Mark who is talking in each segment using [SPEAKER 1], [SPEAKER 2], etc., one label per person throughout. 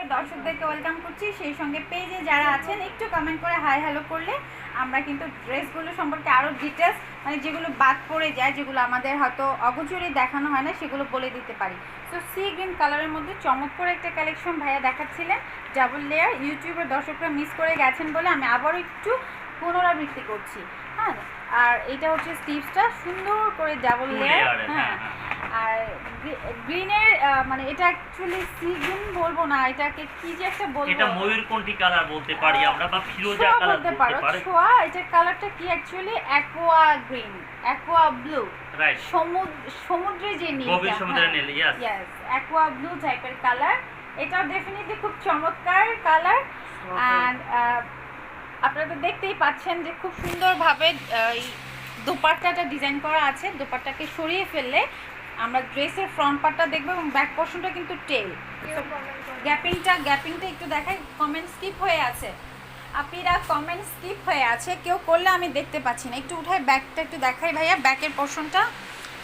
[SPEAKER 1] ইউটিউবের দর্শকদেরকে ওয়েলকাম করছি। সেই সঙ্গে পেজে যারা আছেন একটু কমেন্ট করে হাই হ্যালো করলে আমরা কিন্তু ড্রেসগুলো সম্পর্কে আরও ডিটেলস মানে যেগুলো বাদ পড়ে যায় যেগুলো আমাদের হয়তো অগোচরে দেখানো হয় না সেগুলো বলে দিতে পারি। তো সি গ্রিন কালারের মধ্যে চমৎকার একটা কালেকশন ভাইয়া দেখাচ্ছিলেন। ডাবল লেয়ার ইউটিউবের দর্শকরা মিস করে গেছেন বলে আমি আবারও একটু পুনরাবৃত্তি করছি। হ্যাঁ আর এটা হচ্ছে স্টিভসটা সুন্দর করে ডাবল লেয়ার হ্যাঁ।
[SPEAKER 2] হ্যাঁ,
[SPEAKER 1] আর গ্রিনের মানে এটা অ্যাকচুয়ালি সি গ্রিন বলব না এটাকে কি যে একটা বলব?
[SPEAKER 2] এটা ময়ূরকণ্ঠী কালার বলতে পারি আমরা বা ফিরোজা কালার
[SPEAKER 1] বলতে পারো ছোঁয়া এটার কালারটা কি actually aqua green aqua blue
[SPEAKER 2] right
[SPEAKER 1] সমুদ্র সমুদ্রে যে নীলটা
[SPEAKER 2] গভীর সমুদ্রের নীল, yes.
[SPEAKER 1] ইয়েস অ্যাকোয়া ব্লু টাইপের কালার এটা ডেফিনেটলি খুব চমৎকার কালার অ্যান্ড আপনারা তো দেখতেই পাচ্ছেন যে খুব সুন্দরভাবে এই দোপাট্টাটা ডিজাইন করা আছে দোপাট্টাকে সরিয়ে ফেললে আমরা ড্রেসের ফ্রন্ট পার্টটা দেখব এবং ব্যাক পোর্শনটা কিন্তু টেল গ্যাপিংটা গ্যাপিংটা একটু দেখাই। কমেন্ট স্কিপ হয়ে আছে। আপিরা কমেন্ট স্কিপ হয়ে আছে। কেউ করলে আমি দেখতে পাচ্ছি না। একটু উঠাই ব্যাকটা একটু দেখাই ভাইয়া। ব্যাকের পোর্শনটা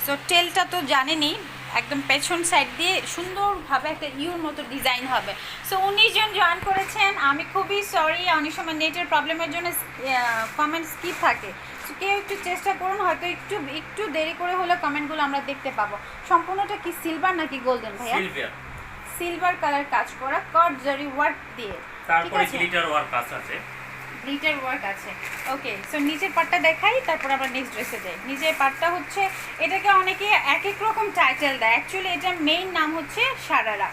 [SPEAKER 1] সো টেলটা তো জানেনই একদম পেছন সাইড দিয়ে সুন্দরভাবে একটা ইউর মতো ডিজাইন হবে। সো উনিশ জন জয়েন করেছেন আমি খুবই সরি অনেক সময় নেটের প্রবলেমের জন্য কমেন্ট স্কিপ থাকে। কেউ একটু চেষ্টা করুন হয়তো একটু একটু দেরি করে হলে কমেন্টগুলো আমরা দেখতে পাবো। সম্পূর্ণটা কি সিলভার নাকি গোল্ডেন ভাইয়া? সিলভার কালার কাজ করা কট জারি ওয়ার্ক দিয়ে
[SPEAKER 2] তারপরে গ্লিটার ওয়ার্ক আছে।
[SPEAKER 1] গ্লিটার ওয়ার্ক আছে। ওকে সো নিচের পার্টটা দেখাই তারপর আমরা নেক্সট ড্রেসে যাই। নিচের পার্টটা হচ্ছে এটাকে অনেকে এক এক রকম টাইটেল দেয়। অ্যাকচুয়ালি এটার মেইন নাম হচ্ছে সারারা।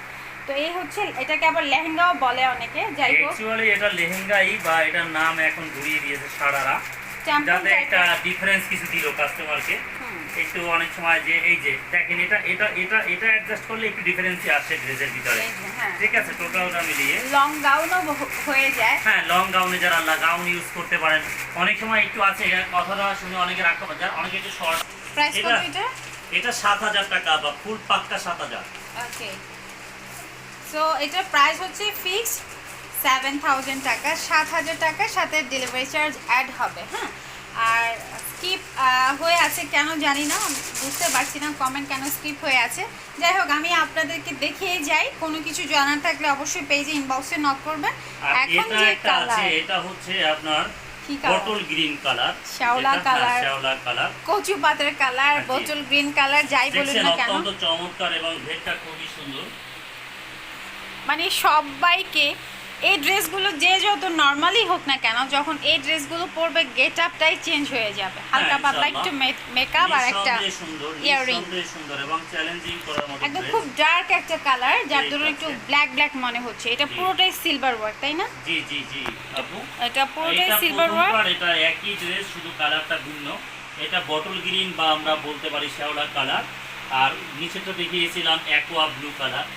[SPEAKER 1] তো এই হচ্ছে এটাকে আবার লেহেঙ্গাও বলে অনেকে যাই হোক।
[SPEAKER 2] অ্যাকচুয়ালি এটা লেহেঙ্গাই বা এটার নাম এখন ঘুরিয়ে দিয়েছে সারারা। যাতে একটা ডিফারেন্স কিছু দিল কাস্টমারকে একটু অনেক সময় যে এই যে দেখেন এটা এটা এটা এটা অ্যাডজাস্ট করলে একটু ডিফারেন্সই আসে ড্রেসের ভিতরে।
[SPEAKER 1] হ্যাঁ।
[SPEAKER 2] ঠিক আছে টোটালটা মিলিয়ে।
[SPEAKER 1] লং গাউনও হয়ে যায়।
[SPEAKER 2] হ্যাঁ লং গাউনে যারা গাউন ইউজ করতে পারেন অনেক সময় একটু আছে কথাটা শুনে অনেকে রাখতে পারে অনেকে একটু শর্ট
[SPEAKER 1] প্রাইস কত
[SPEAKER 2] এটা-
[SPEAKER 1] এটা
[SPEAKER 2] এটা সাত হাজার টাকা বা ফুল পাক্কা সাত হাজার।
[SPEAKER 1] ওকে সো এটার প্রাইস হচ্ছে ফিক্সড সেভেন থাউজেন্ড টাকা সাত হাজার টাকার সাথে ডেলিভারি চার্জ অ্যাড হবে হ্যাঁ? আর স্কিপ হয়ে আছে কেন জানি না বুঝতে পারছি না কমেন্ট কেন স্কিপ হয়ে আছে। যাই হোক আমি আপনাদেরকে দেখিয়ে যাই কোনো কিছু জানার থাকলে অবশ্যই পেজে ইনবক্সে নক করবেন। এখন যে কালার
[SPEAKER 2] এটা হচ্ছে আপনার বটল গ্রিন কালার
[SPEAKER 1] শ্যাওলা colour।
[SPEAKER 2] শ্যাওলা কালার
[SPEAKER 1] কচু পাতার কালার
[SPEAKER 2] জি।
[SPEAKER 1] বোতল গ্রিন কালার যাই বলুন না কেন।
[SPEAKER 2] অত্যন্ত চমৎকার এবং ঘেরটা খুবই সুন্দর।
[SPEAKER 1] মানে সবাইকে এই ড্রেসগুলো যে যত নর্মালি হোক না কেন যখন এই ড্রেসগুলো পরবে গেট আপটাই চেঞ্জ হয়ে যাবে। হালকা
[SPEAKER 2] হ্যাঁ,
[SPEAKER 1] পাতলা একটু মেকআপ আর একটা
[SPEAKER 2] নিঃসন্দেহে সুন্দর সুন্দর এবং চ্যালেঞ্জিং করার মতো
[SPEAKER 1] একদম খুব ডার্ক একটা কালার যার জন্য একটু ব্ল্যাক ব্ল্যাক মনে হচ্ছে। এটা পুরোটাই সিলভার ওয়ার্ক তাই না?
[SPEAKER 2] জি জি জি আপু।
[SPEAKER 1] এটা পুরোটাই সিলভার ওয়ার্ক
[SPEAKER 2] এটা একই ড্রেস শুধু কালারটা ভিন্ন। এটা বটল গ্রিন বা আমরা বলতে পারি শ্যাওলা কালার আর নিচেটা দেখিয়েছিলাম অ্যাকোয়া ব্লু কালার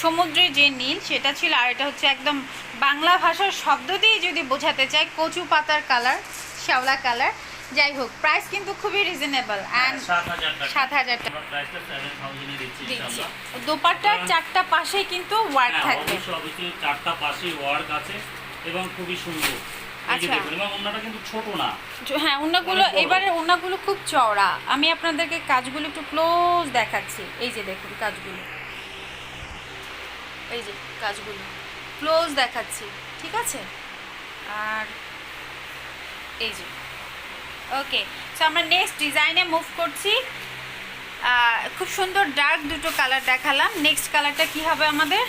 [SPEAKER 1] সমুদ্রের যে নীল সেটা ছিল আর এটা হচ্ছে একদম বাংলা ভাষার শব্দ দিয়ে যদি বোঝাতে চাই কচু পাতার কালার শ্যাওলা কালার যাই হোক প্রাইস কিন্তু খুবই রিজনেবল অ্যান্ড
[SPEAKER 2] সাত হাজার টাকা। দিচ্ছি
[SPEAKER 1] দোপাট্টার চারটা পাশে কিন্তু ওয়ার্ক
[SPEAKER 2] হ্যাঁ,
[SPEAKER 1] থাকবে।
[SPEAKER 2] চারটা পাশে ওয়ার্ক আছে এবং খুবই সুন্দর।
[SPEAKER 1] আচ্ছা।
[SPEAKER 2] দেখুন, কিন্তু ছোট না।
[SPEAKER 1] হ্যাঁ এবারে খুব চওড়া। আমি আপনাদেরকে কাজগুলো একটু ক্লোজ দেখাচ্ছি। এই যে দেখুন কাজগুলো। এই যে কাজগুলো। ক্লোজ দেখাচ্ছি ঠিক আছে? আর এই যে। ওকে সো আমরা নেক্সট ডিজাইনে মুভ করছি। খুব সুন্দর ডার্ক দুটো কালার দেখালাম। নেক্সট কালারটা কি হবে আমাদের?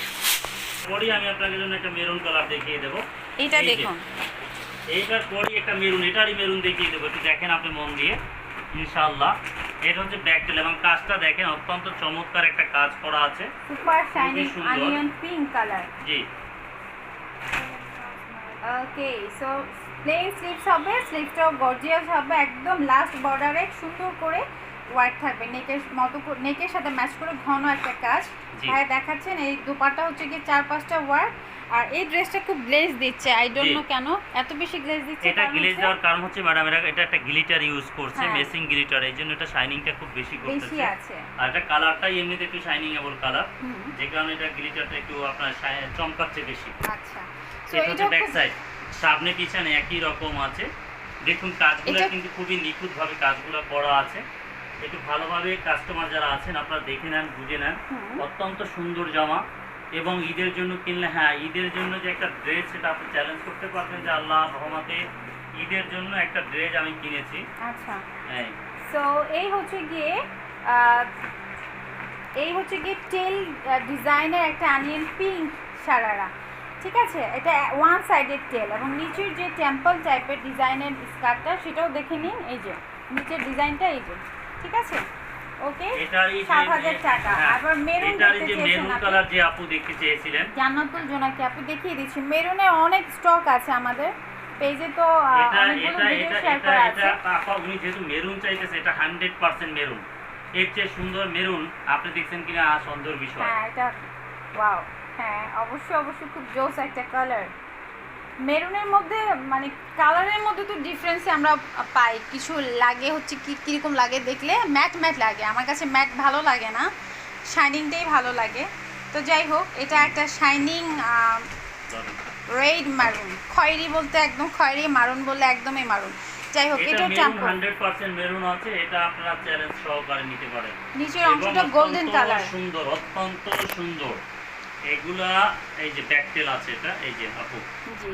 [SPEAKER 2] পরই আমি আপনাদের জন্য একটা মেরুন কালার দেখিয়ে দেবো।
[SPEAKER 1] এটা দেখুন।
[SPEAKER 2] এইটার পরই একটা মেরুন এটারই মেরুন দেখিয়ে দেবো। একটু দেখেন আপনি মন দিয়ে। ইনশাআল্লাহ। এটা হচ্ছে ব্যাকটেল এবং কাজটা দেখেন অত্যন্ত চমৎকার একটা কাজ করা আছে।
[SPEAKER 1] Super shining onion pink colour
[SPEAKER 2] জি।
[SPEAKER 1] ওকে সো প্লেন স্লিভস হবে স্লিভসটাও গর্জিয়াস হবে একদম লাস্ট বর্ডারে সুন্দর করে ওয়ার্ক থাকবে। নেকের মতো নেকের সাথে ম্যাচ করে ঘন একটা কাজ। হ্যাঁ দেখাচ্ছেন এই দুপাটা হচ্ছে কি চার পাঁচটা ওয়ার্ক আর এই ড্রেসটা খুব গ্লেজ দিচ্ছে আই ডোন্ট নো কেন এত বেশি গ্লেজ দিচ্ছে
[SPEAKER 2] এটা গ্লেজ দেওয়ার কারণ হচ্ছে ম্যাডাম এটা এটা একটা গ্লিটার ইউজ করছে
[SPEAKER 1] হ্যাঁ।
[SPEAKER 2] মেসিং গ্লিটার এই জন্য এটা শাইনিংটা খুব বেশি
[SPEAKER 1] বেশি
[SPEAKER 2] করতেছে
[SPEAKER 1] আছে।
[SPEAKER 2] আর এটা কালারটাই এমনিতে একটু শাইনিং এবল কালার যে কারণে এটা গ্লিটারটা একটু আপনার চমকাচ্ছে বেশি।
[SPEAKER 1] আচ্ছা। তো
[SPEAKER 2] এটা হচ্ছে ব্যাক সাইড সামনে পিছনে একই রকম আছে। দেখুন কাজগুলো কিন্তু খুবই নিখুঁতভাবে কাজগুলো করা আছে। একটু ভালোভাবে কাস্টমার যারা আছেন আপনারা দেখে নেন বুঝে নেন। অত্যন্ত সুন্দর জামা। এবং ঈদের জন্য কিনলে হ্যাঁ ঈদের জন্য যে একটা ড্রেস সেটা আপনি চ্যালেঞ্জ করতে পারবেন যে আল্লাহ রহমতে ঈদের জন্য একটা ড্রেস আমি কিনেছি।
[SPEAKER 1] আচ্ছা।
[SPEAKER 2] হ্যাঁ
[SPEAKER 1] সো এই হচ্ছে গিয়ে এই হচ্ছে গিয়ে টেল ডিজাইনের একটা আনিয়ন পিঙ্ক সারারা। ঠিক আছে? এটা ওয়ান সাইডের টেল এবং নিচের যে টেম্পল টাইপের ডিজাইনের স্কার্টটা সেটাও দেখে নিন এই যে নিচের ডিজাইনটা এই যে। ঠিক আছে? ওকে?
[SPEAKER 2] এটারই যে-
[SPEAKER 1] সাত হাজার টাকা।
[SPEAKER 2] হ্যাঁ,
[SPEAKER 1] আবার মেরুন
[SPEAKER 2] এটারই যে মেরুন কালার যে আপু দেখতে চেয়েছিলেন
[SPEAKER 1] জান্নাতুল জোনাকি আপু দেখিয়ে দিচ্ছি। মেরুনের অনেক স্টক আছে আমাদের। পেজে তো অনেকগুলো ভিডিও শেয়ার করা আছে।
[SPEAKER 2] আপা উনি যেহেতু মেরুন চাইতেছে এটা হান্ড্রেড পার্সেন্ট মেরুন। এর চেয়ে সুন্দর মেরুন আপনি দেখছেন কিনা? সুন্দর বিষয়।
[SPEAKER 1] হ্যাঁ এটা ওয়াও হ্যাঁ অবশ্যই অবশ্যই খুব জোস একটা কালার মেরুনের মধ্যে মানে কালারের মধ্যে তো ডিফারেন্স আমরা পাই। কিছু লাগে হচ্ছে কি কীরকম লাগে দেখলে ম্যাট ম্যাট লাগে। আমার কাছে ম্যাট ভালো লাগে না। শাইনিংটাই ভালো লাগে। তো যাই হোক এটা একটা শাইনিং রেড মারুন খয়েরি বলতে একদম খয়েরি মারুন বললে একদমই মারুন যাই হোক
[SPEAKER 2] এটা
[SPEAKER 1] চাম্পল
[SPEAKER 2] হান্ড্রেড মেরুন আছে। এটা আপনারা চ্যালেঞ্জ সহকারে নিতে পারেন।
[SPEAKER 1] নিচের অংশটা গোল্ডেন কালার
[SPEAKER 2] সুন্দর অত্যন্ত সুন্দর। এগুলা এই যে ব্যাকটেল আছে এটা এই যে আপু।
[SPEAKER 1] জি।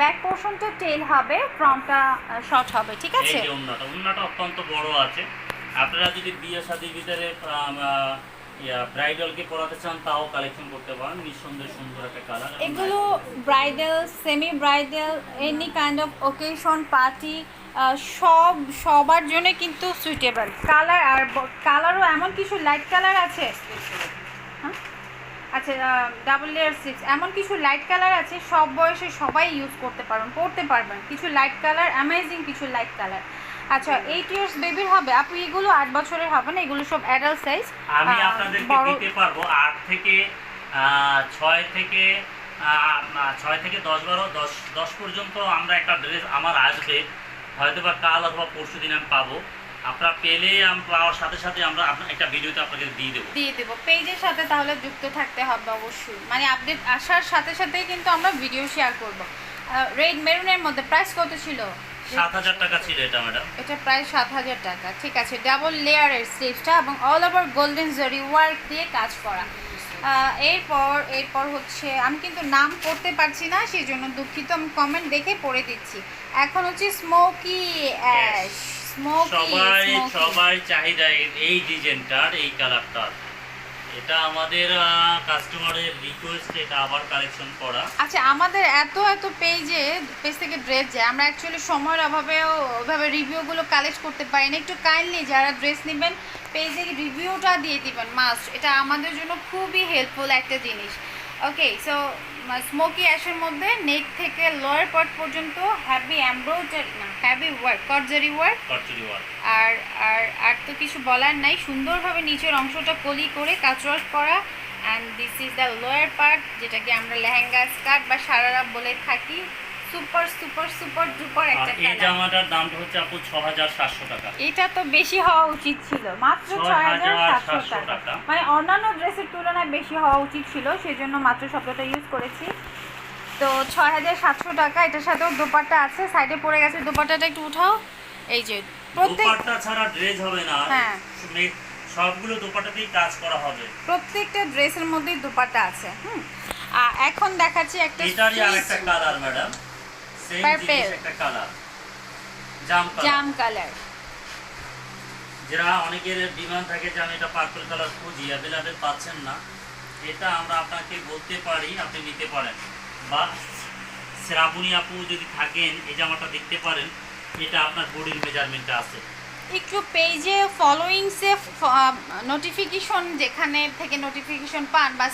[SPEAKER 1] ব্যাক পোর্শনটা টেল হবে ফ্রন্টটা শর্ট হবে ঠিক
[SPEAKER 2] এই যে উন্নাটা উন্নাটা অত্যন্ত বড় আছে। আপনারা যদি বিয়ে শাদির ভিতরে ব্রাইডালকে পরাতে চান তাও কালেকশন করতে পারেন। নিঃসন্দেহে সুন্দর একটা কালার
[SPEAKER 1] এগুলো bridal semi bridal any kind of occasion party সব সবার জন্য কিন্তু সুইটেবল কালার আর কালারও এমন কিছু লাইট কালার আছে। হ্যাঁ? আচ্ছা ডাবল লেয়ার সিক্স এমন কিছু লাইট কালার আছে সব বয়সে সবাই ইউজ করতে পারবেন পড়তে পারবেন। কিছু লাইট কালার অ্যামেজিং কিছু লাইট কালার আচ্ছা এইট ইয়ার্স বেবির হবে। আপু এগুলো আট বছরের হবে না? এগুলো সব অ্যাডাল্ট সাইজ
[SPEAKER 2] আমি আপনাদেরকে দিতে পারব আট থেকে ছয় থেকে ছয় থেকে দশ বারো দশ দশ পর্যন্ত আমরা একটা ড্রেস আমার আসবে। হয়তো বা কাল অথবা পরশু দিন আমি পাবো। আপনারা পেলে পাওয়ার সাথে সাথে আমরা আপনার একটা ভিডিওতে আপনাকে দিয়ে দেবো।
[SPEAKER 1] দিয়ে দেবো। পেজের সাথে তাহলে যুক্ত থাকতে হবে অবশ্যই। মানে আপডেট আসার সাথে সাথে কিন্তু আমরা ভিডিও শেয়ার করব। রেড মেরুনের মধ্যে প্রাইস কত ছিল?
[SPEAKER 2] সাত হাজার টাকা ছিল এটা ম্যাডাম
[SPEAKER 1] এটা প্রায় সাত হাজার টাকা। ঠিক আছে ডাবল লেয়ারের স্লিভসটা এবং all over golden zari work দিয়ে কাজ করা। এরপর এরপর হচ্ছে আমি কিন্তু নাম পড়তে পারছি না সেই জন্য দুঃখিত আমি কমেন্ট দেখে পড়ে দিচ্ছি। এখন হচ্ছে স্মোকি অ্যাশ স্মোকি
[SPEAKER 2] সবাই সবাই চাহিদা এই ডিজাইনটার এই কালারটার এটা আমাদের কাস্টমারের রিকোয়েস্ট এটা আবার কালেকশন করা।
[SPEAKER 1] আচ্ছা আমাদের এত এত পেজে পেজ থেকে ড্রেস যায়। আমরা অ্যাকচুয়ালি সময়ের অভাবেও ওইভাবে রিভিউগুলো কালেক্ট করতে পারি না। একটু কাইন্ডলি যারা ড্রেস নেবেন পেজে রিভিউটা দিয়ে দিবেন মাস্ট এটা আমাদের জন্য খুবই হেল্পফুল একটা জিনিস। ওকে সো স্মোকি অ্যাশের মধ্যে নেক থেকে লোয়ার পার্ট পর্যন্ত হ্যাভি এমব্রয়ডারি না হ্যাভি ওয়ার্ক কটজারি ওয়ার্ক
[SPEAKER 2] করচুরি ওয়ার্ক
[SPEAKER 1] আর আর আর তো কিছু বলার নাই। সুন্দরভাবে নিচের অংশটা কলি করে কাচওয়ার্ক করা। And this is the lower part যেটাকে আমরা লেহেঙ্গা স্কার্ট বা সারারা বলে থাকি। সুপার সুপার সুপার ডুপার একটা
[SPEAKER 2] এই জামাটার দামটা হচ্ছে আপু ছ হাজার সাতশো টাকা।
[SPEAKER 1] এটা তো বেশি হওয়া উচিত ছিল। মাত্র ছয় হাজার সাতশো
[SPEAKER 2] 6,700
[SPEAKER 1] টাকা। মানে অন্যান্য ড্রেসের তুলনায় বেশি হওয়া উচিত ছিল সেজন্য মাত্র শব্দটা ইউজ করেছি। তো ছয় হাজার সাতশো টাকা এটার সাথেও দোপাট্টা আছে সাইডে পড়ে গেছে দোপাট্টাটা একটু উঠাও। এই যে প্রত্যেক
[SPEAKER 2] দোপাট্টা ছাড়া ড্রেস হবে না।
[SPEAKER 1] হ্যাঁ।
[SPEAKER 2] সবগুলো দোপাট্টাতেই কাজ করা হবে।
[SPEAKER 1] প্রত্যেকটা ড্রেসের মধ্যেই দুপাট্টা আছে হুম। আর এখন দেখাচ্ছি একটা
[SPEAKER 2] এটারই আর একটা
[SPEAKER 1] street
[SPEAKER 2] কালার ম্যাডাম জিনিস একটা কালার জাম কালার
[SPEAKER 1] জাম কালার
[SPEAKER 2] যারা অনেকের ডিমান্ড থাকে যে আমি এটা পার্পল কালার খুঁজি অ্যাভেলেবেল পাচ্ছেন না। এটা আমরা আপনাকে বলতে পারি আপনি নিতে পারেন। বা শ্রাবণী আপু যদি থাকেন এই জামাটা দেখতে পারেন এটা আপনার বডির মেজারমেন্টে আছে।
[SPEAKER 1] একটু পেজে ফলোয়িংসে নোটিফিকেশন যেখানে থেকে নোটিফিকেশন পান বা